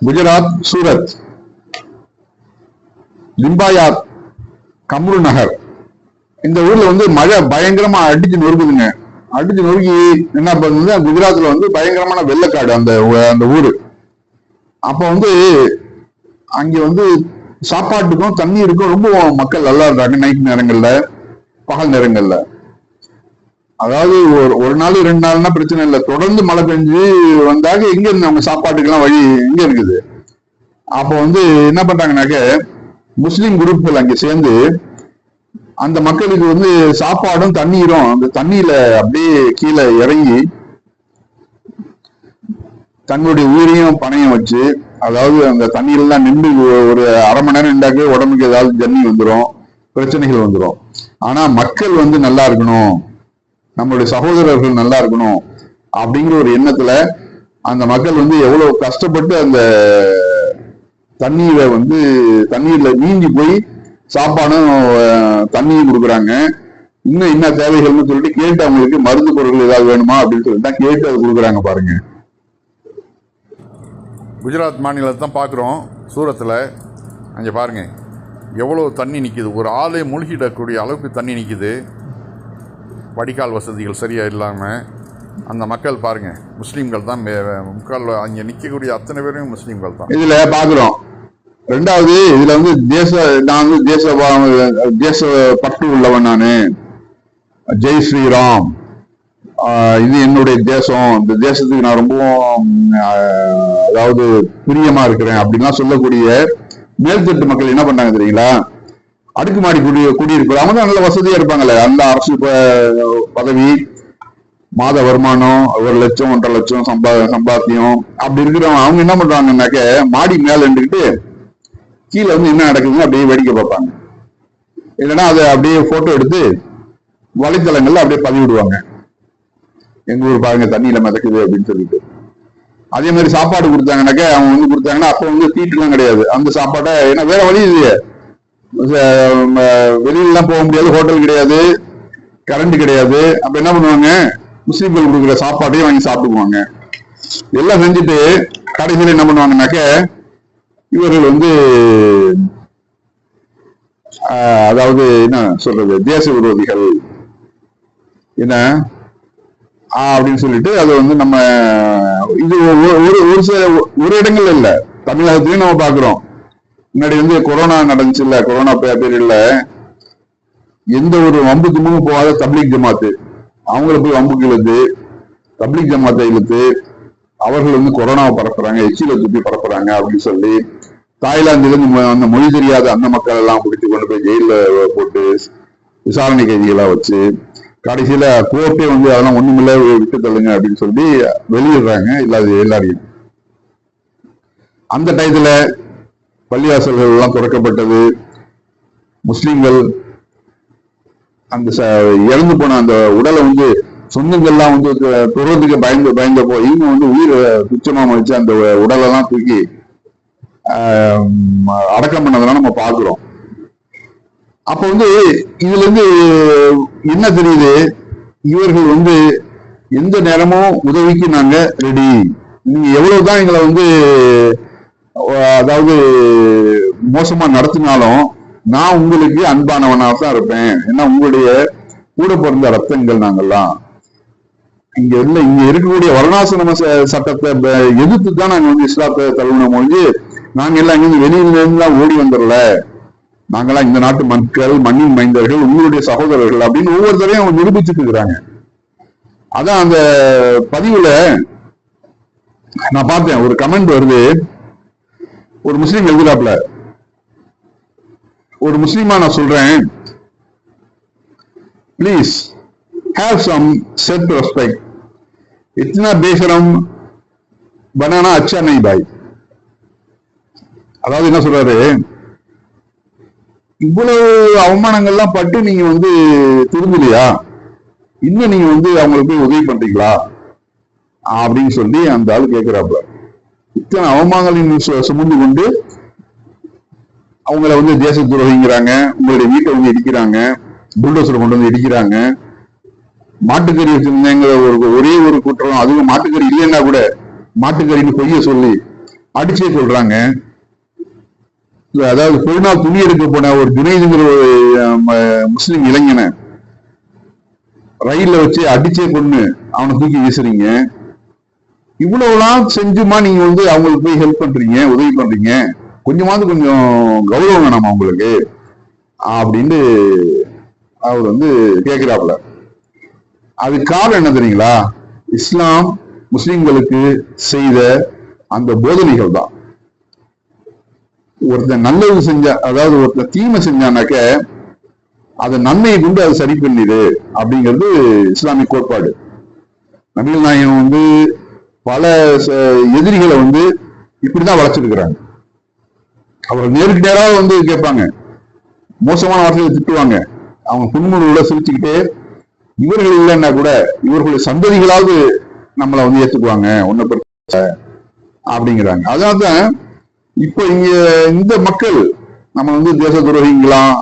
குஜராத் சூரத் லிம்பாயாத் கம்ரு நகர். இந்த ஊர்ல வந்து மழை பயங்கரமா அடிச்சு நொறுக்குதுங்க. அடிச்சு நொறுக்கி என்ன பண்ணுது குஜராத்ல வந்து பயங்கரமான வெள்ளக்காடு அந்த அந்த ஊரு. அப்ப வந்து அங்க வந்து சாப்பாட்டுக்கும் தண்ணீருக்கும் ரொம்ப மக்கள் நல்லா இருந்தாங்க நைட் நேரங்கள்ல பகல் நேரங்கள்ல. அதாவது ஒரு ஒரு நாள் ரெண்டு நாள்னா பிரச்சனை இல்லை. தொடர்ந்து மழை பெஞ்சு வந்தாக எங்க இருந்து அவங்க சாப்பாட்டுக்கெல்லாம் வழி எங்க இருக்குது. அப்போ வந்து என்ன பண்றாங்கனாக்க முஸ்லிம் குரூப்கள் அங்க சேர்ந்து அந்த மக்களுக்கு வந்து சாப்பாடும் தண்ணீரும் அந்த தண்ணியில அப்படியே கீழே இறங்கி தன்னுடைய உயிரையும் பணையம் வச்சு அதாவது அந்த தண்ணீர்லாம் நின்று ஒரு அரை மணி நேரம் நின்றாக்கே உடம்புக்கு ஏதாவது ஜன்னி வந்துடும் பிரச்சனைகள் வந்துடும் ஆனா மக்கள் வந்து நல்லா இருக்கணும். நம்மளுடைய சகோதரர்கள் நல்லா இருக்கணும் அப்படிங்கிற ஒரு எண்ணத்துல அந்த மக்கள் வந்து எவ்வளவு கஷ்டப்பட்டு அந்த தண்ணீரை வந்து தண்ணீர்ல நீங்கி போய் சாப்பாடும் தண்ணியும் கொடுக்குறாங்க. இன்னும் என்ன தேவைகள்னு சொல்லிட்டு கேட்டு அவங்களுக்கு மருந்து பொருட்கள் ஏதாவது வேணுமா அப்படின்னு சொல்லிட்டு தான் கேட்டு அது கொடுக்குறாங்க பாருங்க. குஜராத் மாநிலத்தை தான் பார்க்குறோம் சூரத்தில். அங்கே பாருங்கள் எவ்வளோ தண்ணி நிற்கிது ஒரு ஆளே மூழ்கிடக்கூடிய அளவுக்கு தண்ணி நிற்கிது வடிகால் வசதிகள் சரியாக இல்லாமல் அந்த மக்கள் பாருங்கள் முஸ்லீம்கள் தான் முக்கால் அங்கே நிற்கக்கூடிய அத்தனை பேரும் முஸ்லீம்கள் தான். இதில் பார்க்குறோம் ரெண்டாவது இதுல வந்து தேச நான் வந்து தேச தேச பற்று உள்ளவன் நானு. ஜெய் ஸ்ரீராம். இது என்னுடைய தேசம். இந்த தேசத்துக்கு நான் ரொம்பவும் அதாவது பிரியமா இருக்கிறேன் அப்படின்லாம் சொல்லக்கூடிய மேல்தட்டு மக்கள் என்ன பண்ணாங்க தெரியுங்களா? அடுக்குமாடி குடி குடியிருப்பு. அவங்க தான் நல்ல வசதியா இருப்பாங்கல்ல. அந்த அரசு பதவி மாத வருமானம் ஒரு லட்சம் ஒன்றரை லட்சம் சம்பா சம்பாத்தியம். அப்படி இருக்கிறவங்க அவங்க என்ன பண்றாங்கன்னாக்க மாடி மேல இருந்துக்கிட்டு கீழே வந்து என்ன நடக்குதுன்னு அப்படியே வேடிக்கை பார்ப்பாங்க. இல்லைன்னா அதை அப்படியே போட்டோ எடுத்து வலைத்தளங்கள்ல அப்படியே பதிவிடுவாங்க. எங்க ஊர் பாருங்க தண்ணியில மிதக்குது அப்படின்னு சொல்லிட்டு. அதே மாதிரி சாப்பாடு கொடுத்தாங்கனாக்க அவங்க வந்து கொடுத்தாங்கன்னா அப்ப வந்து தீட்டுலாம் கிடையாது. அந்த சாப்பாட்டை ஏன்னா வேற வழி இல்லையே. வெளியிலலாம் போக முடியாது ஹோட்டல் கிடையாது கரண்ட் கிடையாது. அப்ப என்ன பண்ணுவாங்க? முஸ்லீம்கள் கொடுக்குற சாப்பாட்டையும் வாங்கி சாப்பிடுவாங்க. எல்லாம் செஞ்சுட்டு கடைசியில் என்ன பண்ணுவாங்கனாக்க இவர்கள் வந்து அதாவது என்ன சொல்றது? தேச விரோதிகள். என்ன? அப்படின்னு சொல்லிட்டு அது வந்து நம்ம இது ஒரு ஒரு- ஒரு சில ஒரு இடங்கள்ல இல்ல. தமிழகத்திலயும் நம்ம பாக்குறோம் முன்னாடி வந்து கொரோனா நடந்துச்சு இல்ல கொரோனா பீரியட்ல எந்த ஒரு வம்பு தும்புக்கும் போகாத தப்லீக் ஜமாத்து. அவங்கள போய் வம்புக்கு இழுத்து தப்லீக் ஜமாத்தை இழுத்து அவர்கள் வந்து கொரோனாவை பரப்புறாங்க எச்சில துப்பி பரப்புறாங்க அப்படின்னு சொல்லி தாய்லாந்துல இருந்து அந்த மொழி தெரியாத அந்த மக்கள் எல்லாம் பிடித்து கொண்டு போய் ஜெயில போட்டு விசாரணை கைதிகளா வச்சு கடைசியில கோர்ட்டே வந்து அதெல்லாம் ஒண்ணுமில்ல விட்டு தள்ளுங்க அப்படின்னு சொல்லி வெளியிடுறாங்க இல்லாத எல்லாரையும். அந்த டயத்துல பள்ளிவாசல்கள் எல்லாம் திறக்கப்பட்டது. முஸ்லீம்கள் அந்த ச- இறந்து போன அந்த உடலை வந்து சொந்தங்கள்லாம் வந்து து- துறதுக்கு பயந்து பயந்தப்போ இவங்க வந்து உயிர் துச்சமா வச்சு அந்த உடலெல்லாம் தூக்கி அடக்கம் பண்ணதெல்லாம் நம்ம பாக்குறோம் அப்ப வந்து இதுல இருந்து என்ன தெரியுது? இவர்கள் வந்து எந்த நேரமும் உதவிக்கு நாங்க ரெடி நீங்க எவ்வளவுதான் எங்களை வந்து அதாவது மோசமா நடத்தினாலும் நான் உங்களுக்கு அன்பானவனாக தான் இருப்பேன். ஏன்னா உங்களுடைய கூட பிறந்த ரத்தங்கள் நாங்கெல்லாம் இங்க இல்ல இங்க இருக்கக்கூடிய வருணாசிரம ச- சட்டத்தை எதிர்த்து தான் நாங்க வந்து இஸ்லாத்தை தழுவினோம் மொழி நாங்க எல்லாம் இங்கிருந்து வெளியில இருந்துதான் ஓடி வந்துடல. நாங்களாம் இந்த நாட்டு மக்கள் மண்ணின் மைந்தர்கள் உங்களுடைய சகோதரர்கள் அப்படின்னு ஒவ்வொருத்தரையும் அவங்க நிரூபிச்சுட்டு இருக்கிறாங்க. அதான் அந்த பதிவுல நான் பார்த்தேன். ஒரு கமெண்ட் வருது. ஒரு முஸ்லீம் எழுதுறாப்ல. ஒரு முஸ்லீமா நான் சொல்றேன். Please have some self respect இத்தனா பேசரம் பனானா அச்சா நை பாய். அதாவது என்ன சொல்றாரு? இவ்வளவு அவமானங்கள்லாம் பட்டு நீங்க வந்து திரும்பலையா இன்னும் நீங்க வந்து அவங்களுக்கு போய் உதவி பண்றீங்களா? அப்படின்னு சொல்லி அந்த ஆள் கேட்கிறாப்ல இத்தனை அவமானங்களின் சுமந்து கொண்டு அவங்கள வந்து தேச துரோகிங்கிறாங்க உங்களுடைய வீட்டை வந்து இடிக்கிறாங்க புல்டோசர் கொண்டு வந்து இடிக்கிறாங்க. மாட்டுக்கறி வச்சிருந்தேங்கிற ஒரு ஒரே ஒரு குற்றம் அதுவும் மாட்டுக்கறி இல்லைன்னா கூட மாட்டுக்கறின்னு பொய்ய சொல்லி அடிச்சே சொல்றாங்க. அதாவது பெருநாள் துணி எடுக்க போன ஒரு ஜுனைதுங்கிற ஒரு முஸ்லீம் முஸ்லிம் இளைஞனை ரயில்ல வச்சு அடிச்சே கொண்டு அவனை தூக்கி வீசுறீங்க. இவ்வளவுலாம் செஞ்சுமா நீங்க வந்து அவங்களுக்கு போய் ஹெல்ப் பண்றீங்க உதவி பண்றீங்க? கொஞ்சமாவது கொஞ்சம் கௌரவம் வேணாமா உங்களுக்கு? அப்படின்னு அவர் வந்து கேட்கிறாப்புல அது காரணம் என்ன தெரியுங்களா? இஸ்லாம் முஸ்லிம்களுக்கு செய்த அந்த போதனைகள் தான். ஒருத்தன் நல்லது செஞ்சா அதாவது ஒருத்தன் தீமை செஞ்சானாக்க அதை நன்மையை கொண்டு அதை சரி பண்ணிடு அப்படிங்கிறது இஸ்லாமிய கோட்பாடு. நபிகள் நாயகம் வந்து பல ச- எதிரிகளை வந்து இப்படிதான் வளர்ச்சிருக்கிறாங்க அவர் நேருக்கு நேராக வந்து கேட்பாங்க. மோசமான வார்த்தைகளை திட்டுவாங்க. அவங்க புன்முறுவோட சிரிச்சுக்கிட்டே இவர்கள் இல்லைன்னா கூட இவர்களுடைய சந்ததிகளாவது நம்மளை வந்து ஏத்துக்குவாங்க ஒன்ன பிரச்சனை அப்படிங்கிறாங்க. அதனால்தான் இப்ப இங்க இந்த மக்கள் நம்ம வந்து தேச துரோகிங்களாம்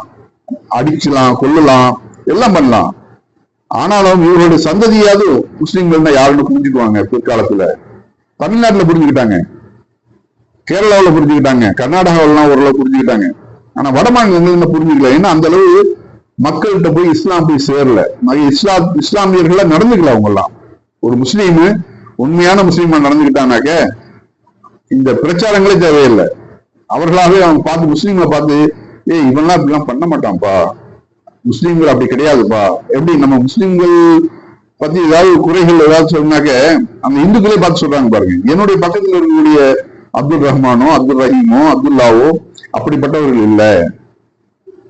அடிச்சலாம் கொல்லலாம் எல்லாம் பண்ணலாம். ஆனாலும் இவர்களுடைய சந்ததியாவது முஸ்லீம்கள்னா யாருன்னு புரிஞ்சுக்குவாங்க பிற்காலத்துல. தமிழ்நாட்டுல புரிஞ்சுக்கிட்டாங்க. கேரளாவுல புரிஞ்சுக்கிட்டாங்க. கர்நாடகாவிலாம் ஓரளவு புரிஞ்சுக்கிட்டாங்க. ஆனா வட மாநிலங்கள்ல புரிஞ்சுக்கல. ஏன்னா அந்த அளவு மக்கள்கிட்ட போய் இஸ்லாம் போய் சேரல. இஸ்லாம் இஸ்லா இஸ்லாமியர்களா நடந்துக்கல அவங்க எல்லாம் ஒரு முஸ்லீம் உண்மையான முஸ்லீமா நடந்துக்கிட்டானாக்க இந்த பிரச்சாரங்களே தேவையில்லை. அவர்களாவே அவங்க பார்த்து முஸ்லீம்களை பார்த்து ஏய் இவன்லாம் இப்படிலாம் பண்ண மாட்டான்ப்பா. முஸ்லீம்கள் அப்படி கிடையாதுப்பா. எப்படி நம்ம முஸ்லீம்கள் பத்தி ஏதாவது குறைகள் ஏதாவது சொன்னாக்க அந்த இந்துக்களே பார்த்து சொல்றாங்க பாருங்க. என்னுடைய பக்கத்தில் இருக்கக்கூடிய அப்துல் ரஹ்மானோ அப்துல் ரஹீமோ அப்துல்லாவோ அப்படிப்பட்டவர்கள் இல்ல.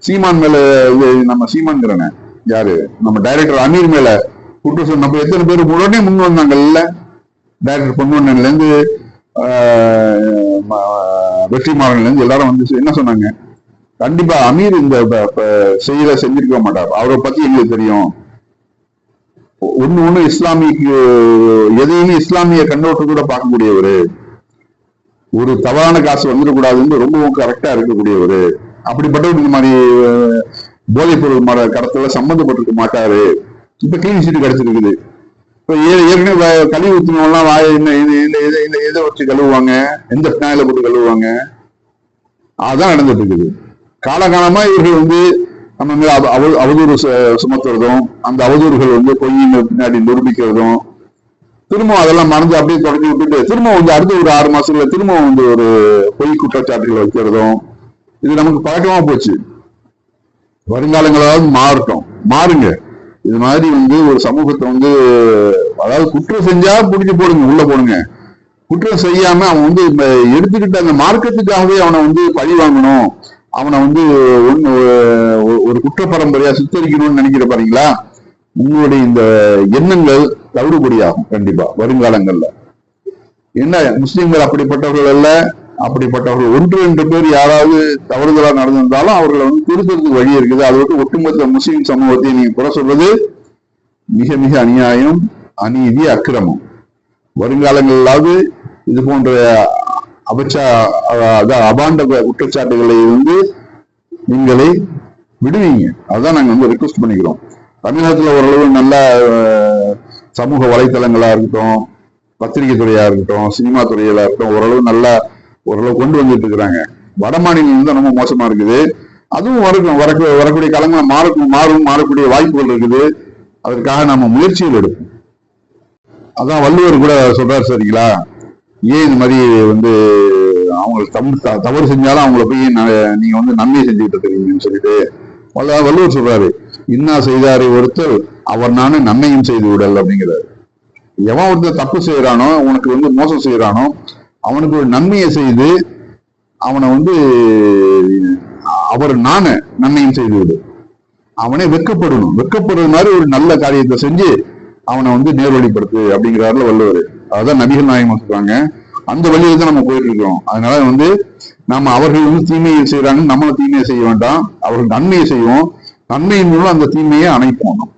சீமான் மேல இது நம்ம சீமான்கிறன யாரு? நம்ம டைரக்டர் அமீர் மேல குற்றம் நம்ம எத்தனை பேர் உடனே முன் வந்தாங்கல்ல? டைரக்டர் பொன்வண்ணன்ல இருந்து வெற்றி மாறன்ல வெற்றிமாறன்ல இருந்து எல்லாரும் வந்து என்ன சொன்னாங்க? கண்டிப்பா அமீர் இந்த செய்யல செஞ்சிருக்க மாட்டார். அவரை பத்தி எங்களுக்கு தெரியும். ஒண்ணு ஒண்ணு இஸ்லாமிக்கு எதையுமே இஸ்லாமிய கண்ணோட்டத்தோட பார்க்கக்கூடியவர். ஒரு தவறான காசு வந்துடக்கூடாதுன்னு ரொம்பவும் கரெக்டா இருக்கக்கூடியவரு. அப்படிப்பட்டவர் இந்த மாதிரி போதைப் பொருள் மர கடத்தல சம்பந்தப்பட்டிருக்க மாட்டாரு. இப்ப கிளீன் சீட்டு கிடைச்சிருக்குது. இப்ப ஏ- ஏற்கனவே வ- கழுவி ஊத்தினவங்கலாம் வாய என்ன இதை எதை வச்சு கழுவுவாங்க? எந்த பினாயில போட்டு கழுவுவாங்க? அதான் நடந்துட்டு இருக்குது. காலகாலமா இவர்கள் வந்து நம்ம மேல அவ- அவதூறு சு- சுமத்துறதும் அந்த அவதூறுகள் வந்து பொய்யின் பின்னாடி நிரூபிக்கிறதும் திரும்ப அதெல்லாம் மறந்து அப்படியே தொடங்கி விட்டுட்டு திரும்ப வந்து அடுத்த ஒரு ஆறு மாசத்துல திரும்ப வந்து ஒரு பொய் குற்றச்சாட்டுகள் வைக்கிறதும் இது நமக்கு பழக்கமா போச்சு. வருங்காலங்களாவது மாறட்டும். மாறுங்க. இது மாதிரி வந்து ஒரு சமூகத்தை வந்து அதாவது குற்றம் செஞ்சா பிடிச்சி போடுங்க உள்ள போடுங்க. குற்றம் செய்யாம அவன் வந்து இந்த எடுத்துக்கிட்ட அந்த மார்க்கத்துக்காகவே அவனை வந்து பழி வாங்கணும். அவனை வந்து ஒண்ணு ஒரு குற்ற பரம்பரையா சித்தரிக்கணும்னு நினைக்கிற பாருங்களா? உங்களுடைய இந்த எண்ணங்கள் தவிடுபடியாகும் கண்டிப்பா வருங்காலங்கள்ல. என்ன முஸ்லீம்கள் அப்படிப்பட்டவர்கள் அல்ல அப்படிப்பட்டவர்கள் ஒன்று ரெண்டு பேர் யாராவது தவறுதலா நடந்திருந்தாலும் அவர்களை வந்து திருத்தறதுக்கு வழி இருக்குது. அதை விட்டு ஒட்டுமொத்த முஸ்லீம் சமூகத்தை நீங்க குறை சொல்றது மிக மிக அநியாயம் அநீதி அக்கிரமம். வருங்காலங்களாவது இது போன்ற அபச்சா அதான் அபாண்ட குற்றச்சாட்டுகளை வந்து நீங்களே விடுவீங்க. அதான் நாங்க வந்து ரிக்வஸ்ட் பண்ணிக்கிறோம். தமிழகத்துல ஓரளவு நல்ல சமூக வலைத்தளங்களா இருக்கட்டும் பத்திரிகை துறையா இருக்கட்டும் சினிமா துறையில இருக்கட்டும் ஓரளவு நல்லா ஓரளவு கொண்டு வந்துட்டு இருக்கிறாங்க. வட மாநிலம் தான் ரொம்ப மோசமா இருக்குது. அதுவும் வரக்கும் வரக்கு வரக்கூடிய காலங்கள மாறக்கும் மாறும் மாறக்கூடிய வாய்ப்புகள் இருக்குது. அதற்காக நம்ம முயற்சிகள் எடுப்போம். அதான் வள்ளுவர் கூட சொல்றாரு சரிங்களா? ஏன் இந்த மாதிரி வந்து அவங்களுக்கு தம் த- தவறு செஞ்சாலும் அவங்கள போய் ந- நீங்க வந்து நன்மை செஞ்சுக்கிட்டு இருக்கிறீங்கன்னு சொல்லிட்டு வள்ள- வள்ளுவர் சொல்றாரு. இன்னா செய்தாரு ஒருத்தர் அவர் நானே நன்மையும் செய்து விடல் அப்படிங்கிறாரு. எவன் ஒருத்தர் தப்பு செய்யறானோ உனக்கு வந்து மோசம் செய்யறானோ அவனுக்கு ஒரு நன்மையை செய்து அவனை வந்து அவர் நானே நன்மையும் செய்து விடு. அவனே வெக்கப்படணும் வெக்கப்படுறது மாதிரி ஒரு நல்ல காரியத்தை செஞ்சு அவனை வந்து நேர்வழிப்படுத்து அப்படிங்கிறாருல வள்ளுவர். அதான் நபிகள் நாயகம் சொல்றாங்க. அந்த வழியில தான் நம்ம போயிட்டு இருக்கோம். அதனால வந்து நாம அவர்கள் வந்து தீமையை செய்யறாங்க நம்மள தீமையை செய்ய வேண்டாம். அவர்கள் நன்மையை செய்வோம். நன்மையின் மூலம் அந்த தீமையை அணைப்போம். நம்ம.